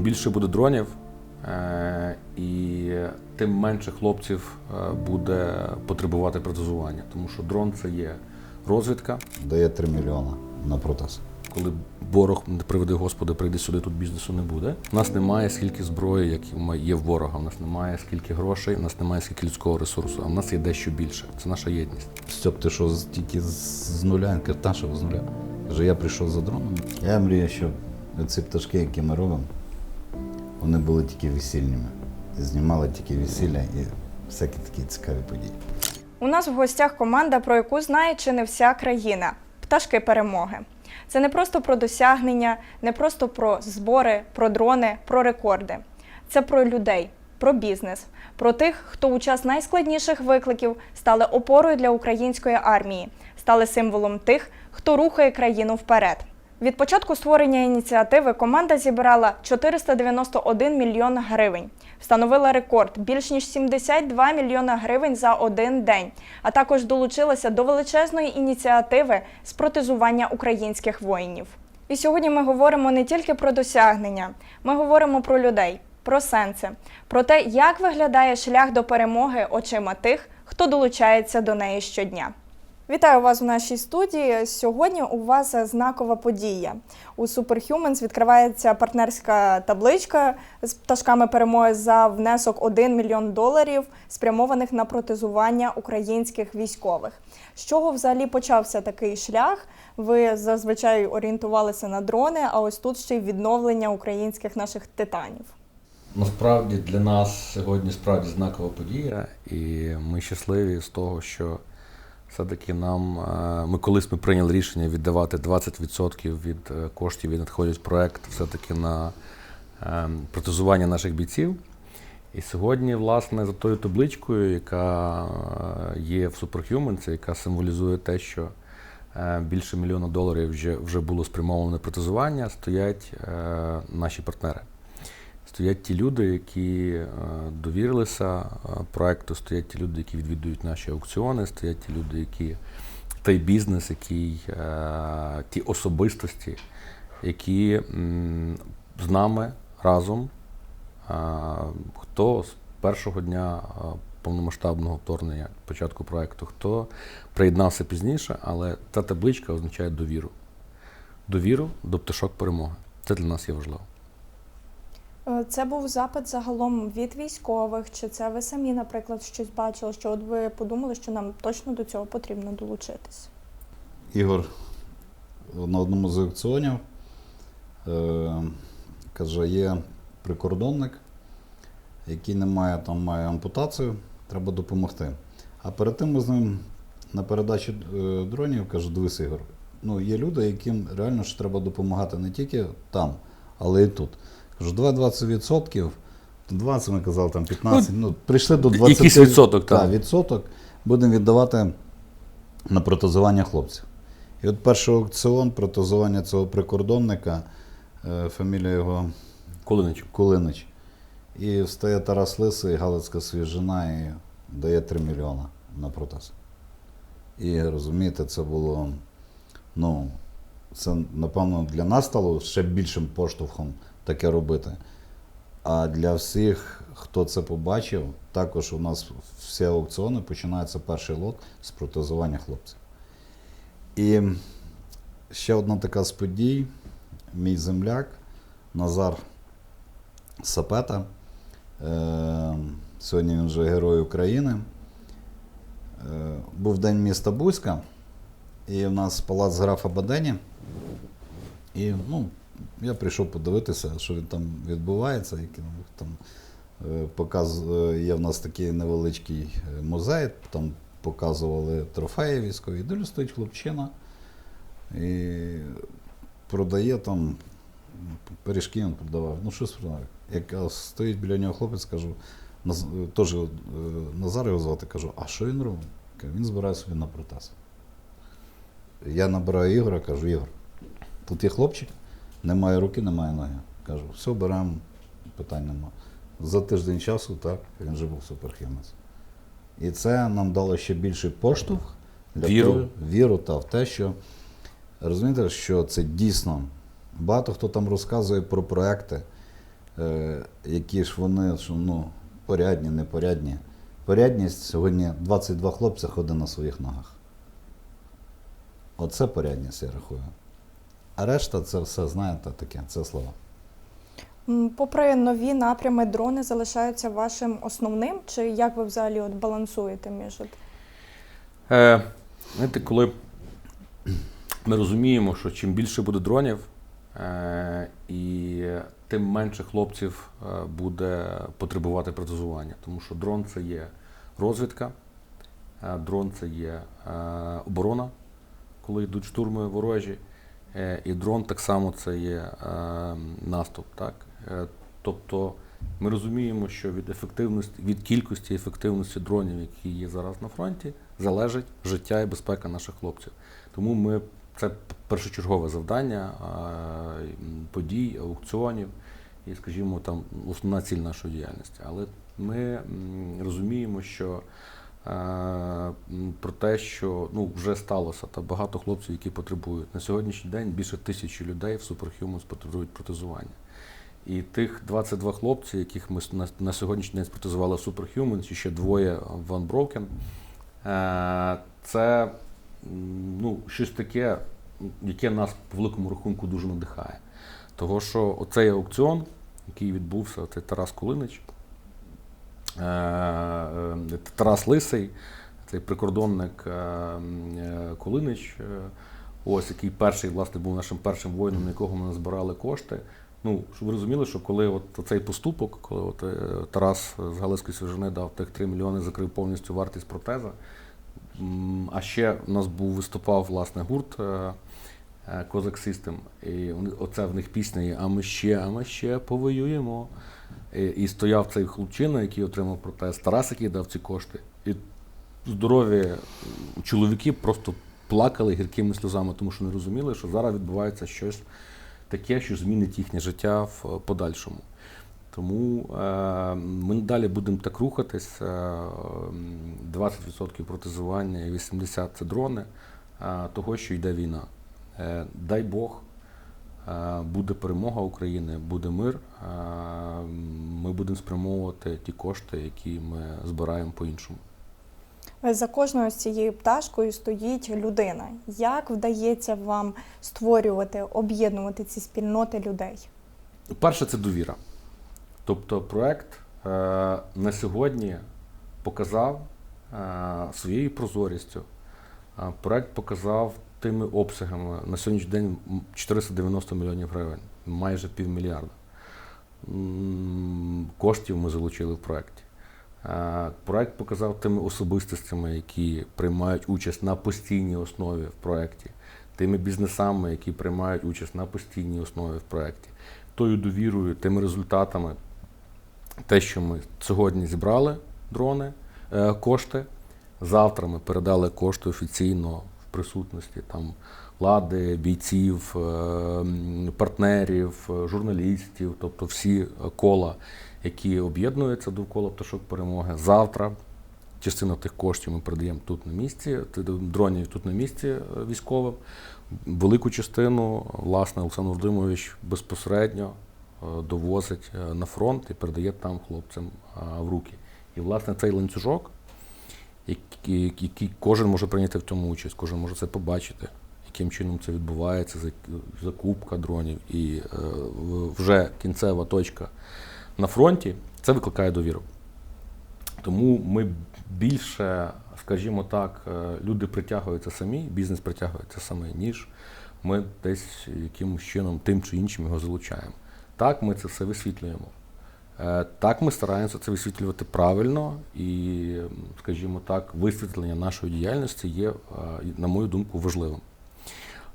чим більше буде дронів, е, і тим менше хлопців е, буде потребувати протезування. Тому що дрон це є розвідка. Дає 3 мільйони на протез. Коли ворог, не приведи Господи, прийде сюди, тут бізнесу не буде. У нас немає скільки зброї, як є в ворога. У нас немає скільки грошей, у нас немає скільки людського ресурсу, а в нас є дещо більше. Це наша єдність. Стьоп, ти що тільки з, нуля? Що з нуля. Каже, я прийшов за дроном. Я мрію, щоб ці пташки, які ми робимо, вони були тільки весільними. Знімали тільки весілля і всякі такі цікаві події. У нас в гостях команда, про яку знає чи не вся країна пташки перемоги. Це не просто про досягнення, не просто про збори, про дрони, про рекорди. Це про людей, про бізнес, про тих, хто у час найскладніших викликів стали опорою для української армії, стали символом тих, хто рухає країну вперед. Від початку створення ініціативи команда зібрала 491 мільйон гривень, встановила рекорд більш ніж 72 мільйона гривень за один день, а також долучилася до величезної ініціативи з протезування українських воїнів. І сьогодні ми говоримо не тільки про досягнення, ми говоримо про людей, про сенси, про те, як виглядає шлях до перемоги очима тих, хто долучається до неї щодня. Вітаю вас у нашій студії. Сьогодні у вас знакова подія. У Superhumans відкривається партнерська табличка з пташками перемоги за внесок 1 мільйон доларів, спрямованих на протезування українських військових. З чого взагалі почався такий шлях? Ви зазвичай орієнтувалися на дрони, а ось тут ще й відновлення українських наших титанів. Насправді для нас сьогодні справді знакова подія, і ми щасливі з того, що все-таки нам е, ми колись ми прийняли рішення віддавати 20% від е, коштів, які надходять проект, все-таки на е, протезування наших бійців. І сьогодні, власне, за тою табличкою, яка є в Superhumans, яка символізує те, що більше мільйона доларів вже, вже було спрямовано на протезування, стоять наші партнери. Стоять ті люди, які е, довірилися е, проекту, стоять ті люди, які відвідують наші аукціони, стоять ті люди, які той бізнес, який, е, ті особистості, які з нами разом, хто з першого дня повномасштабного вторгнення, початку проекту, хто приєднався пізніше, але та табличка означає довіру. Довіру до пташок перемоги. Це для нас є важливо. Е, Це був запит загалом від військових, чи це ви самі, наприклад, щось бачили, що от ви подумали, що нам точно до цього потрібно долучитись? Ігор на одному з аукціонів е, каже, є прикордонник, який не має, там має ампутацію, треба допомогти. А перед тим ми з ним на передачі е, дронів каже, дивись, Ігор, ну, є люди, яким реально ж треба допомагати не тільки там, але і тут. Кажу, давай 20%, 20 ми казали, там 15, ну, прийшли до 20 якийсь відсоток, так. Так, відсоток будемо віддавати на протезування хлопців. І от перший аукціон протезування цього прикордонника, е, фамілія його Колинич. Кулинич. І встає Тарас Лисий, Галицька свіжина і дає 3 мільйони на протез. І розумієте, це було, ну, це, напевно, для нас стало ще більшим поштовхом таке робити. А для всіх, хто це побачив, також у нас всі аукціони починаються перший лот з протезування хлопців. І ще одна така з подій. Мій земляк Назар Сапета. Е, сьогодні він вже Герой України. Е, був день міста Бузька, і в нас палац графа Бадені. І ну, я прийшов подивитися, що він там відбувається. Які, там, е, показ, е, є в нас такий невеличкий е, музей, там показували трофеї військові. Дивлюсь, стоїть хлопчина і продає там пиріжки він продавав. Ну, щось продавав. Як стоїть біля нього хлопець, кажу, теж Назар його звати, кажу, а що він робить? Він збирає собі на протез. Я набираю Ігора, кажу, Ігор, тут є хлопчик, немає руки, немає ноги. Кажу, все, беремо, питань нема. За тиждень часу, так, він вже був суперхімець. І це нам дало ще більший поштовх для Віру. того- віру та в те, що розумієте, що це дійсно багато хто там розказує про проекти. е, які ж вони що, ну, порядні, непорядні. Порядність сьогодні 22 хлопця ходить на своїх ногах. Оце порядність, я рахую. А решта це все, знаєте, таке, це слова. Попри нові напрями, дрони залишаються вашим основним, чи як ви взагалі от балансуєте між от Е, знаєте, коли ми розуміємо, що чим більше буде дронів, е, і тим менше хлопців е, буде потребувати протезування. Тому що дрон це є розвідка, е, дрон це є е, оборона, коли йдуть штурми ворожі, і дрон так само це є е, наступ. Так? Е, тобто ми розуміємо, що від ефективності, від кількості ефективності дронів, які є зараз на фронті, залежить життя і безпека наших хлопців. Тому ми це першочергове завдання подій, аукціонів і, скажімо, там основна ціль нашої діяльності. Але ми розуміємо, що е, про те, що ну, вже сталося, та багато хлопців, які потребують. На сьогоднішній день більше тисячі людей в Superhumans потребують протезування. І тих 22 хлопці, яких ми на, сьогоднішній день спротезували в Superhumans, і ще двоє в Unbroken, е, це ну, щось таке, яке нас по великому рахунку дуже надихає. Того, що оцей аукціон, який відбувся, це Тарас Кулинич, е, е, Тарас Лисий, цей прикордонник е, е, Кулинич, е, ось який перший, власне, був нашим першим воїном, на якого ми назбирали кошти. Ну, щоб ви розуміли, що коли от цей поступок, коли от е, Тарас з Галицької свіжини дав тих 3 мільйони, закрив повністю вартість протеза. А ще у нас був виступав власне гурт е, е, Козак System, і оце в них пісня є А ми ще, а ми ще повоюємо. І, стояв цей хлопчина, який отримав протез, Тарас, який дав ці кошти. І здорові чоловіки просто плакали гіркими сльозами, тому що не розуміли, що зараз відбувається щось таке, що змінить їхнє життя в е, подальшому. Тому е, ми далі будемо так рухатись. Е, м, 20% протезування і 80% це дрони, е, того, що йде війна. Е, дай Бог, е, буде перемога України, буде мир. Е, ми будемо спрямовувати ті кошти, які ми збираємо по-іншому. За кожною з цією пташкою стоїть людина. Як вдається вам створювати, об'єднувати ці спільноти людей? Перше це довіра. Тобто проект е, на сьогодні показав е, своєю прозорістю. Проект показав тими обсягами. На сьогоднішній день 490 мільйонів гривень, майже півмільярда. Коштів ми залучили в проєкті. Проект показав тими особистостями, які приймають участь на постійній основі в проєкті, тими бізнесами, які приймають участь на постійній основі в проєкті, тою довірою, тими результатами, те, що ми сьогодні зібрали дрони, е, кошти. Завтра ми передали кошти офіційно в присутності там влади, бійців, е, партнерів, е, журналістів, тобто всі кола, які об'єднуються довкола пташок перемоги. Завтра частину тих коштів ми передаємо тут на місці, дронів тут на місці е, військовим. Велику частину, власне, Олександр Володимирович безпосередньо довозить на фронт і передає там хлопцям в руки. І, власне, цей ланцюжок, який кожен може прийняти в цьому участь, кожен може це побачити, яким чином це відбувається, закупка дронів і е, вже кінцева точка на фронті, це викликає довіру. Тому ми більше, скажімо так, е, люди притягуються самі, бізнес притягується самий, ніж ми десь якимось чином тим чи іншим його залучаємо. Так, ми це все висвітлюємо. Е, Так, ми стараємося це висвітлювати правильно, і, скажімо так, висвітлення нашої діяльності є, е, на мою думку, важливим.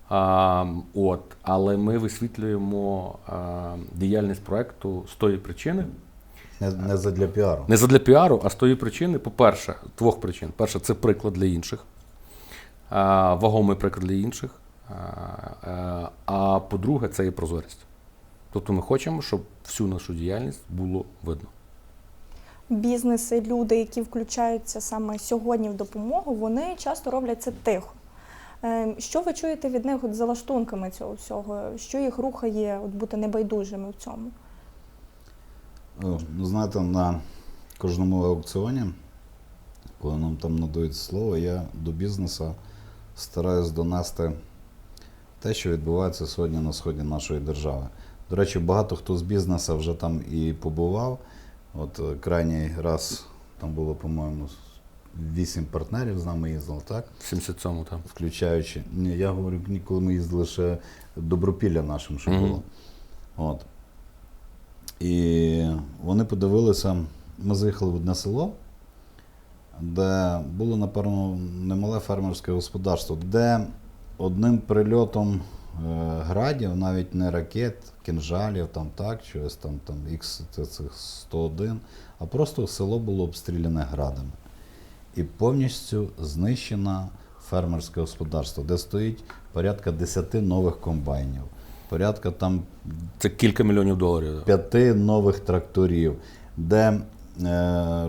А, от, але ми висвітлюємо а, діяльність проекту з тої причини, Не, не задля піару. не задля піару, а з тої причини, по-перше, двох причин. Перше, це приклад для інших, а, вагомий приклад для інших. А, а, а по-друге, це є прозорість. Тобто ми хочемо, щоб всю нашу діяльність було видно. Бізнеси, люди, які включаються саме сьогодні в допомогу, вони часто роблять це тихо. Е, Що ви чуєте від них от за лаштунками цього всього? Що їх рухає от бути небайдужими в цьому? Ну, знаєте, на кожному аукціоні, коли нам там надають слово, я до бізнесу стараюсь донести те, що відбувається сьогодні на сході нашої держави. До речі, багато хто з бізнесу вже там і побував. От е, крайній раз там було, по-моєму, вісім партнерів з нами їздило, так? В 77-му там. включаючи. Ні, я говорю, ні, коли ми їздили ще добропілля нашим, що Мгм. було. От. І вони подивилися, ми заїхали в одне село, де було, напевно, немале фермерське господарство, де одним прильотом градів, навіть не ракет, кінжалів, там так, щось там, там X-101, а просто село було обстріляне градами і повністю знищено фермерське господарство, де стоїть порядка 10 нових комбайнів, порядка там Це кілька мільйонів доларів. п'яти нових тракторів, де е,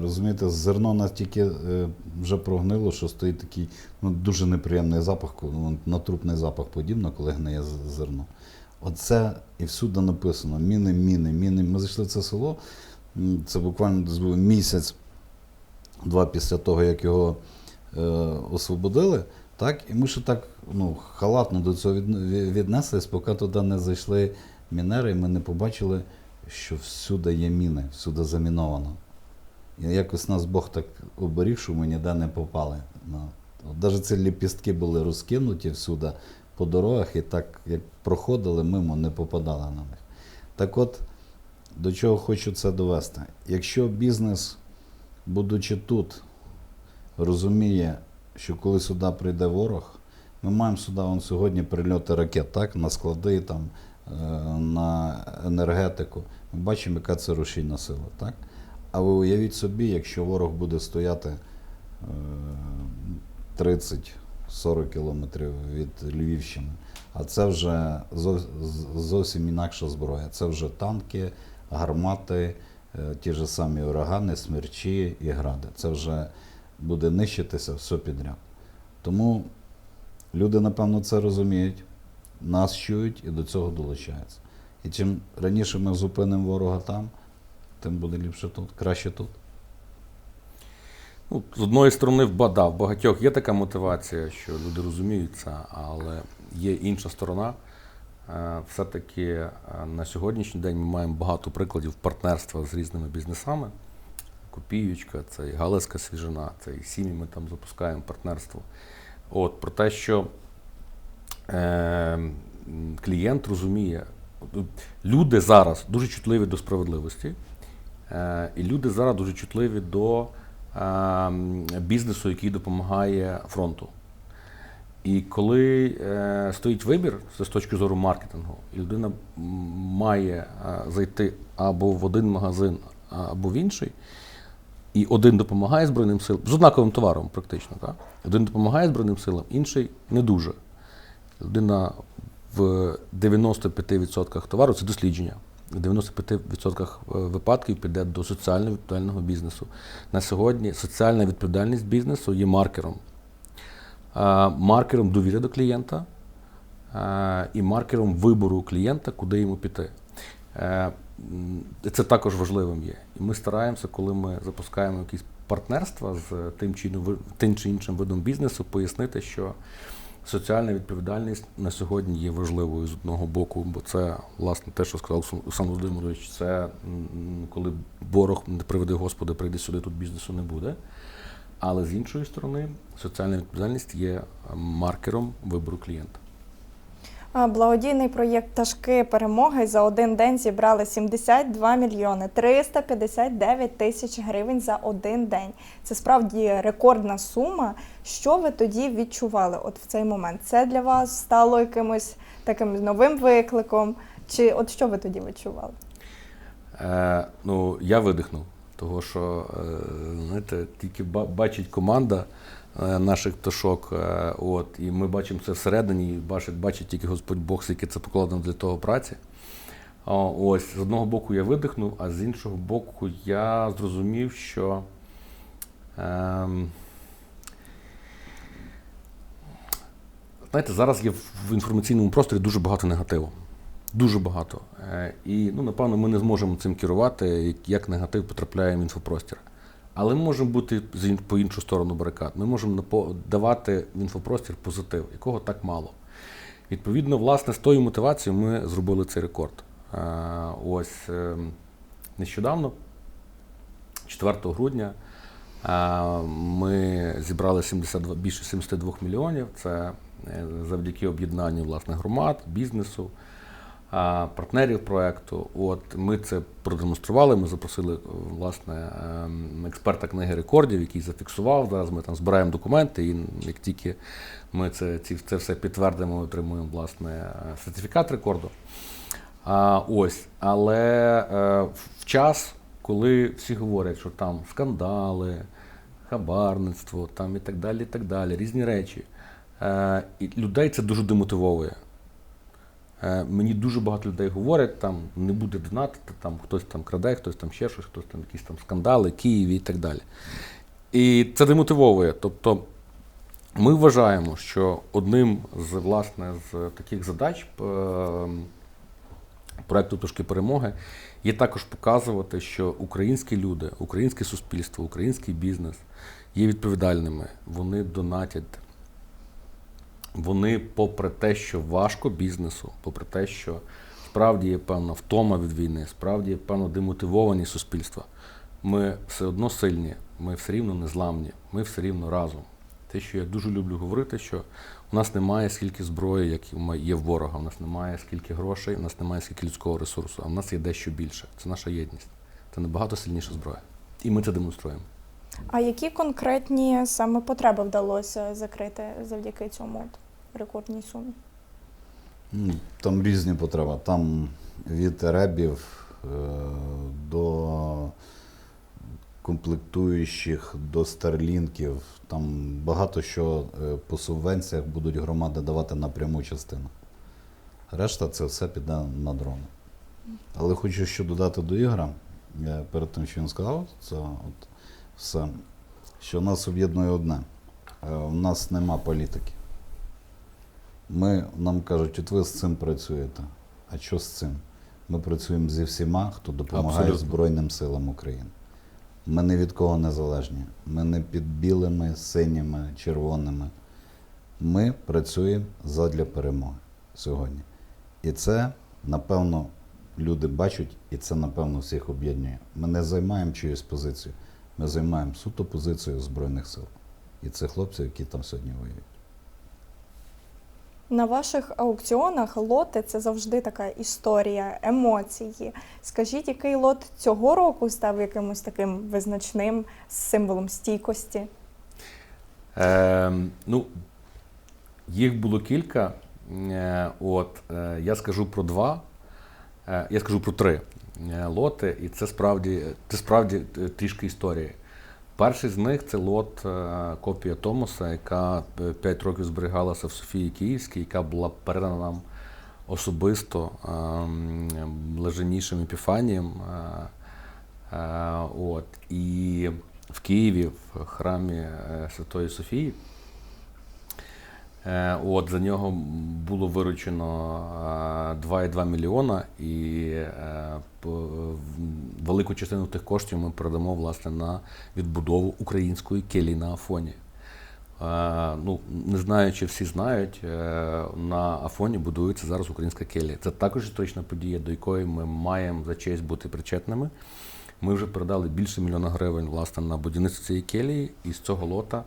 розумієте, зерно настільки е, вже прогнило, що стоїть такий ну, дуже неприємний запах, ну, на трупний запах подібно, коли гниє зерно. Оце і всюди написано: міни, міни, міни. Ми зайшли в це село. Це буквально місяць, два після того, як його е, освободили. Так, і ми ще так ну, халатно до цього віднеслись, поки туди не зайшли мінери, і ми не побачили, що всюди є міни, всюди заміновано. Якось нас Бог так оберіг, що ми ніде не попали. Ну, Навіть ці ліпістки були розкинуті всюди по дорогах, і так як проходили мимо, не попадали на них. Так от, до чого хочу це довести. Якщо бізнес, будучи тут, розуміє, що коли сюди прийде ворог, ми маємо сюди вон, сьогодні прильоти ракет, так, на склади, там, е, на енергетику. Ми бачимо, яка це рушійна сила. Так? А ви уявіть собі, якщо ворог буде стояти е, 30-40 кілометрів від Львівщини, а це вже зовсім інакша зброя. Це вже танки, гармати, е, ті ж самі урагани, смерчі і гради. Це вже буде нищитися все підряд. Тому люди, напевно, це розуміють, нас чують і до цього долучаються. І чим раніше ми зупинимо ворога там, тим буде ліпше тут, краще тут. Ну, з одної сторони, в да, в багатьох є така мотивація, що люди розуміють це, але є інша сторона. Е, Все-таки е, на сьогоднішній день ми маємо багато прикладів партнерства з різними бізнесами. Копіючка, це і Галицька свіжина, це і сім'ї ми там запускаємо партнерство. От, про те, що е, клієнт розуміє, люди зараз дуже чутливі до справедливості, і люди зараз дуже чутливі до е, бізнесу, який допомагає фронту. І коли е, стоїть вибір з точки зору маркетингу, і людина має е, зайти або в один магазин, або в інший, і один допомагає Збройним силам з однаковим товаром, практично. Так? Один допомагає Збройним силам, інший не дуже. Людина в 95% товару це дослідження. В 95% випадків піде до соціально відповідального бізнесу. На сьогодні соціальна відповідальність бізнесу є маркером. Е, Маркером довіри до клієнта е, і маркером вибору клієнта, куди йому піти. Е, Це також важливим є. І ми стараємося, коли ми запускаємо якісь партнерства з тим чи іншим видом бізнесу, пояснити, що соціальна відповідальність на сьогодні є важливою з одного боку, бо це, власне, те, що сказав Олександр- Володимирович, це коли ворог, не приведе Господи, прийде сюди, тут бізнесу не буде. Але з іншої сторони, соціальна відповідальність є маркером вибору клієнта. Благодійний проєкт Пташки перемоги за один день зібрали 72 мільйони 359 тисяч гривень за один день. Це справді рекордна сума. Що ви тоді відчували от в цей момент? Це для вас стало якимось таким новим викликом? Чи от що ви тоді відчували? Е, ну, я видихнув, того що е, знаєте, тільки ба- бачить команда наших пташок, е, от, і ми бачимо це всередині, і бачить, бачить тільки Господь Бог, скільки це покладено для того праці. Ось, з одного боку я видихнув, а з іншого боку, я зрозумів, що. Ем, Знаєте, зараз є в інформаційному просторі дуже багато негативу. Дуже багато. Е, І ну, напевно, ми не зможемо цим керувати, як негатив потрапляє в інфопростір. Але ми можемо бути по іншу сторону барикад. Ми можемо давати в інфопростір позитив, якого так мало. Відповідно, власне, з тою мотивацією ми зробили цей рекорд. Ось е, нещодавно, 4 грудня, ми зібрали 72, більше 72 мільйонів. Це е, завдяки об'єднанню власне громад, бізнесу, партнерів проекту. От ми це продемонстрували. Ми запросили е, власне ем, експерта книги рекордів, який зафіксував. Зараз ми там збираємо документи, і як тільки ми це, ці, це все підтвердимо, отримуємо власне е, сертифікат рекорду. А, ось, але е, в час, коли всі говорять, що там скандали, хабарництво, там і так далі, і так далі, різні речі. І людей це дуже демотивовує. Е, Мені дуже багато людей говорять, там не буде донатити, там хтось там краде, хтось там ще щось, хтось там якісь там скандали, Києві і так далі. І це демотивовує. Тобто ми вважаємо, що одним з власне з таких задач е, проекту Тушки перемоги є також показувати, що українські люди, українське суспільство, український бізнес є відповідальними. Вони донатять. Вони, попри те, що важко бізнесу, попри те, що справді є певна втома від війни, справді є певно демотивовані суспільства, ми все одно сильні, ми все рівно незламні, ми все рівно разом. Те, що я дуже люблю говорити, що у нас немає скільки зброї, як є в ворога, у нас немає скільки грошей, у нас немає скільки людського ресурсу, а в нас є дещо більше. Це наша єдність. Це набагато сильніша зброя. І ми це демонструємо. А які конкретні саме потреби вдалося закрити завдяки цьому от рекордній сумі? Там різні потреби. Там від ребів е, до комплектуючих, до старлінків. Там багато що е, по субвенціях будуть громади давати напряму частину. Решта це все піде на дрони. Але хочу ще додати до Ігора, е, перед тим, що він сказав, це от все, що нас об'єднує одне. У нас нема політики. Ми, нам кажуть, от ви з цим працюєте. А що з цим? Ми працюємо зі всіма, хто допомагає Абсолютно. Збройним силам України. Ми ні від кого не залежні. Ми не під білими, синіми, червоними. Ми працюємо задля перемоги сьогодні. І це, напевно, люди бачать, і це, напевно, всіх об'єднує. Ми не займаємо чиюсь позицію. Ми займаємо суто позицію Збройних сил. І це хлопці, які там сьогодні воюють. На ваших аукціонах лоти це завжди така історія, емоції. Скажіть, який лот цього року став якимось таким визначним символом стійкості? Е, ну, їх було кілька. Е, от, е, я скажу про два. Е, я скажу про три е, лоти, і це справді, це справді е, трішки історії. Перший з них це лот е, копія Томоса, яка 5 років зберігалася в Софії Київській, яка була передана нам особисто ем, блаженнішим Епіфанієм. Е, е, От, і в Києві, в храмі е, Святої Софії. Е, От, за нього було виручено е, 2,2 мільйона, і е, велику частину тих коштів ми передамо власне на відбудову української келії на Афоні. Е, Ну, не знаю, чи всі знають, е, на Афоні будується зараз українська келія. Це також історична подія, до якої ми маємо за честь бути причетними. Ми вже передали більше мільйона гривень власне на будівництво цієї келії, і з цього лота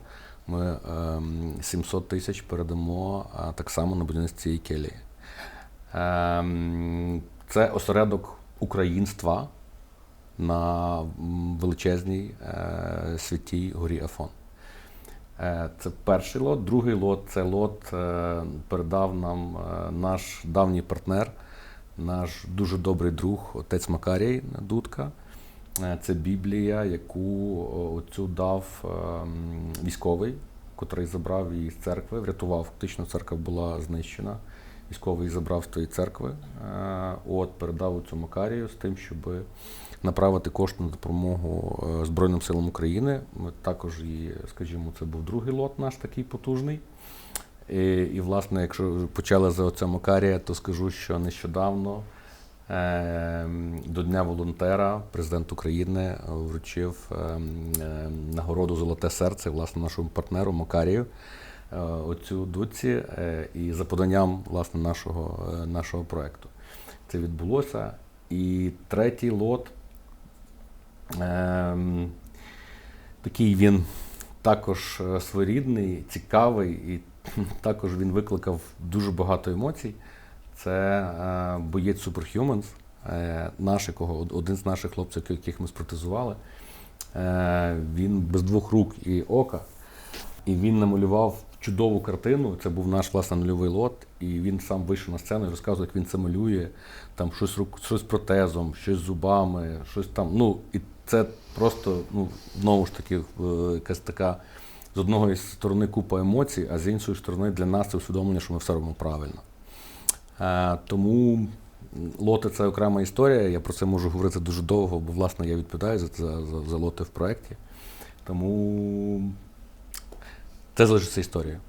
ми ем, 700 тисяч передамо так само на будівництво цієї келії. Ем, Це осередок українства на величезній е, святій горі Афон. Е, Це перший лот. Другий лот це лот е, передав нам наш давній партнер, наш дуже добрий друг, отець Макарій Дудка. Е, Це Біблія, яку о, оцю дав ем, військовий, котрий забрав її з церкви, врятував. Фактично церква була знищена. Військовий забрав з тої церкви, е, от передав цю Макарію з тим, щоб направити кошти на допомогу е, Збройним силам України. Ми також і, скажімо, це був другий лот наш такий потужний. І, і власне, якщо почали за оця Макарія, то скажу, що нещодавно е, до Дня волонтера президент України вручив е, е, нагороду Золоте серце власне нашому партнеру Макарію. е, Оцю дуці е, і за поданням власне нашого, е, нашого проекту. Це відбулося. І третій лот. Ем, такий він також своєрідний, цікавий, і також він викликав дуже багато емоцій. Це е, боєць Superhumans, е, наш, якого, один з наших хлопців, яких ми спротезували. Е, він без двох рук і ока. І він намалював чудову картину. Це був наш власне нульовий лот. І він сам вийшов на сцену і розказував, як він це малює. Там щось рук- щось протезом, щось зубами, щось там. Ну, і це просто, ну, знову ж таки, якась така з одної сторони купа емоцій, а з іншої сторони для нас це усвідомлення, що ми все робимо правильно. Е, тому лоти це окрема історія. Я про це можу говорити дуже довго, бо власне я відповідаю за, за, за, за лоти в проєкті. Тому це залишиться історією.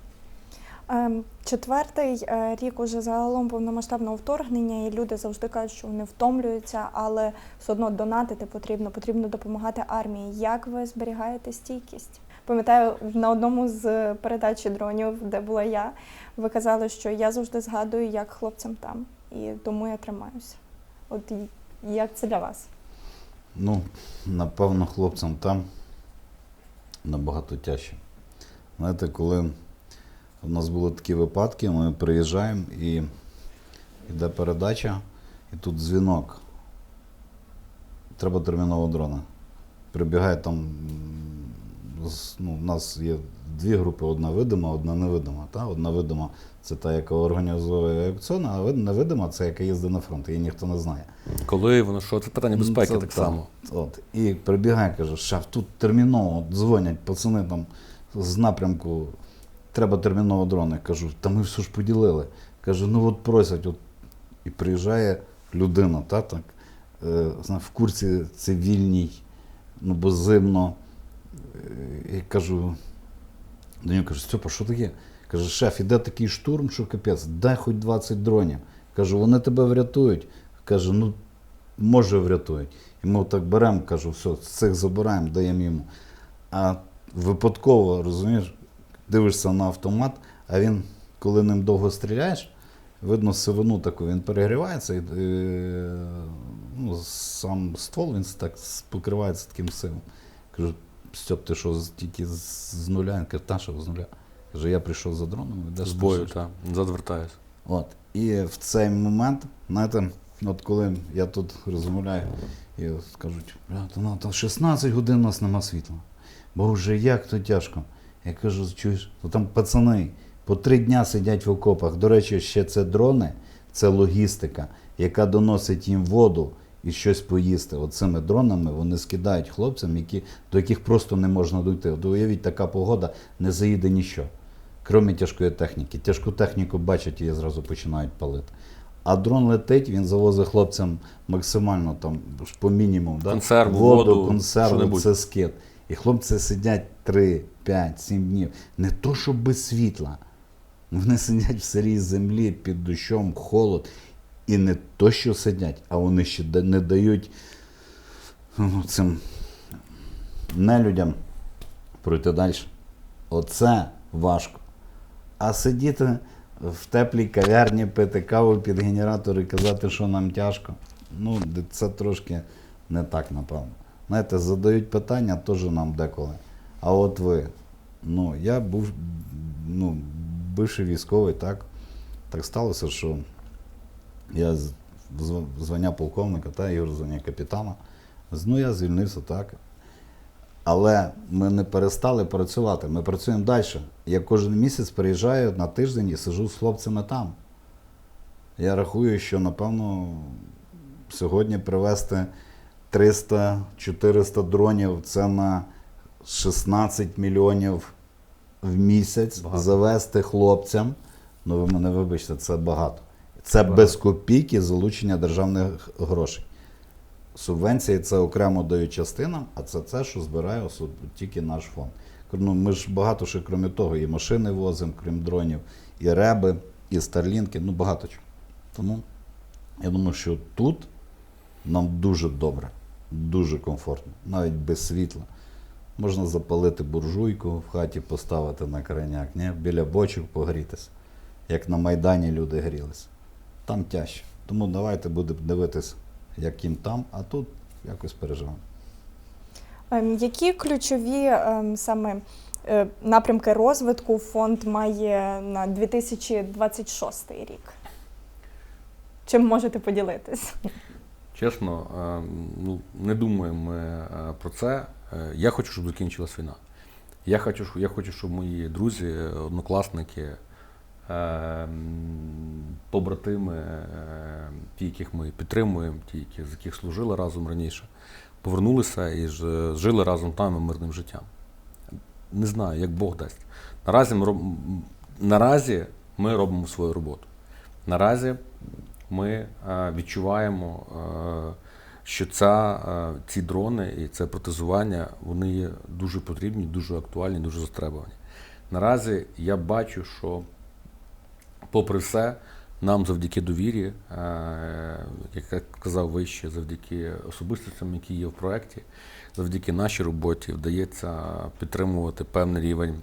Ем, Четвертий е, рік уже загалом повномасштабного вторгнення, і люди завжди кажуть, що вони втомлюються, але все одно донатити потрібно, потрібно допомагати армії. Як ви зберігаєте стійкість? Пам'ятаю, на одному з передачі дронів, де була я, ви казали, що я завжди згадую, як хлопцям там, і тому я тримаюся. От як це для вас? Ну, напевно, хлопцям там набагато тяжче. Знаєте, коли у нас були такі випадки, ми приїжджаємо і йде передача, і тут дзвінок. Треба терміново дрона. Прибігає там. Ну, у нас є дві групи: одна видима, одна невидима. Та? Одна видима це та, яка організовує аукціон, а вид- невидима це яка їздить на фронт, її ніхто не знає. Коли воно що? Це питання безпеки Ну, так це само. От. І прибігає, каже, шеф, тут терміново дзвонять пацани там з напрямку, треба терміново дрони. Кажу, та ми все ж поділили. Каже, ну от просять. От. І приїжджає людина, та, так, е, в курсі цивільній, ну, бо зимно. І кажу, нього кажу, Степа, що таке? Каже, шеф, іде такий штурм, що капець, дай хоч 20 дронів. Кажу, вони тебе врятують. Каже, ну може врятують. І ми так беремо, кажу, все, цих забираємо, даємо йому. А випадково, розумієш, дивишся на автомат, а він, коли ним довго стріляєш, видно сивину таку, він перегрівається, і, е, ну, сам ствол він так покривається таким сивом. Кажу, Стьоп, ти що, тільки з, нуля? Він каже, та що з нуля. Каже, я прийшов за дроном, йдеш З бою, так. Назад вертаюсь. От. І в цей момент, знаєте, от коли я тут розмовляю, і кажуть, «Бля, на, то 16 годин у нас нема світла. Боже, як то тяжко. Я кажу, чуєш, то там пацани по три дня сидять в окопах. До речі, ще це дрони, це логістика, яка доносить їм воду і щось поїсти. Оцими дронами вони скидають хлопцям, які, до яких просто не можна дойти. От уявіть, така погода не заїде ніщо. Крім тяжкої техніки. Тяжку техніку бачать і зразу починають палити. А дрон летить, він завозить хлопцям максимально там по мінімуму. Да? Консерву, воду, воду, консерву, це скид. І хлопці сидять 3, 5, 7 днів. Не то, що без світла. Вони сидять в сирій землі під дощом, холод. І не то, що сидять, а вони ще не дають ну, цим нелюдям пройти далі. Оце важко. А сидіти в теплій кав'ярні, пити каву під генератор і казати, що нам тяжко. Ну, це трошки не так, напевно. Знаєте, задають питання теж нам деколи. А от ви, ну, я був ну, бивший військовий, так. Так сталося, що я звання полковника, та Ігор звання капітана. Ну, я звільнився так. Але ми не перестали працювати. Ми працюємо далі. Я кожен місяць приїжджаю на тиждень і сижу з хлопцями там. Я рахую, що напевно сьогодні привезти 300-400 дронів це на 16 мільйонів в місяць Багато. завести хлопцям. Ну, ви мене вибачте, це багато. Це Багато. без копійки залучення державних грошей. Субвенції це окремо дають частинам, а це те, що збирає особ- тільки наш фонд. Ну, ми ж багато що, крім того, і машини возимо, крім дронів, і реби, і старлінки, ну багато чого. Тому я думаю, що тут нам дуже добре, дуже комфортно, навіть без світла. Можна запалити буржуйку в хаті, поставити на крайняк, ні? біля бочок погрітися, як на Майдані люди грілися. Там тяжче. Тому давайте будемо дивитися, як їм там, а тут якось переживемо. Ем, Які ключові ем, саме е, напрямки розвитку фонд має на 2026 рік? Чим можете поділитись? Чесно, е, ну, не думаємо ми е, про це. Е, Я хочу, щоб закінчилась війна. Я хочу, щоб- я хочу, щоб мої друзі, однокласники, побратими, е, ті, яких ми підтримуємо, ті, які, з яких служили разом раніше, повернулися і жили разом там мирним життям. Не знаю, як Бог дасть. Наразі ми, роб... наразі ми робимо свою роботу. Наразі ми е, відчуваємо, е, що ця, е, ці дрони і це протезування вони є дуже потрібні, дуже актуальні, дуже застребувані. Наразі я бачу, що, попри все, нам завдяки довірі, е, як я казав вище, завдяки особистостям, які є в проєкті, завдяки нашій роботі вдається підтримувати певний рівень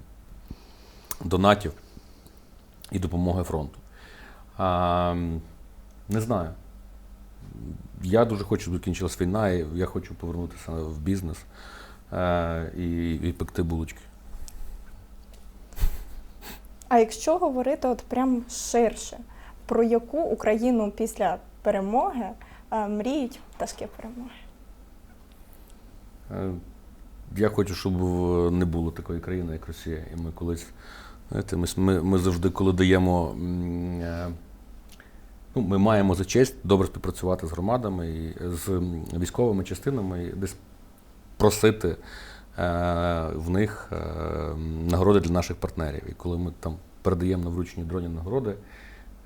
донатів і допомоги фронту. Не знаю. Я дуже хочу, щоб закінчилась війна, і я хочу повернутися в бізнес е, і, і пекти булочки. А якщо говорити от прям ширше, про яку Україну після перемоги е, мріють пташки перемоги? Е, Я хочу, щоб не було такої країни, як Росія. І ми колись, знаєте, ми, ми, завжди, коли даємо. е, Ну, ми маємо за честь добре співпрацювати з громадами і з військовими частинами, і десь просити в них е, нагороди для наших партнерів. І коли ми там передаємо на вручені дроні нагороди,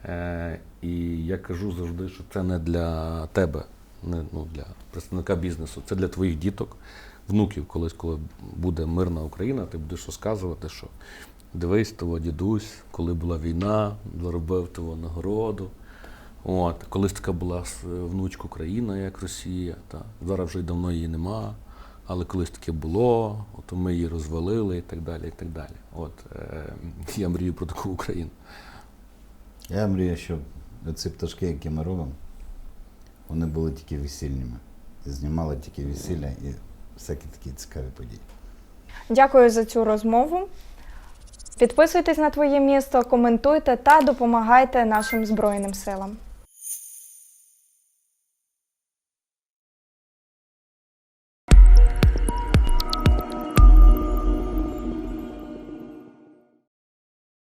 е, і я кажу завжди, що це не для тебе, не ну, для представника бізнесу, це для твоїх діток, внуків, колись, коли буде мирна Україна, ти будеш розказувати, що дивись, того дідусь, коли була війна, заробив того нагороду. От, колись така була внучка Україна, як Росія. Та. Зараз вже й давно її нема. Але колись таке було, от ми її розвалили і так далі. і так далі. От, е, я мрію про таку Україну. Я мрію, щоб ці пташки, які ми робимо, вони були тільки весільними. І знімали тільки весілля і всякі такі цікаві події. Дякую за цю розмову. Підписуйтесь на твоє місто, коментуйте та допомагайте нашим Збройним силам.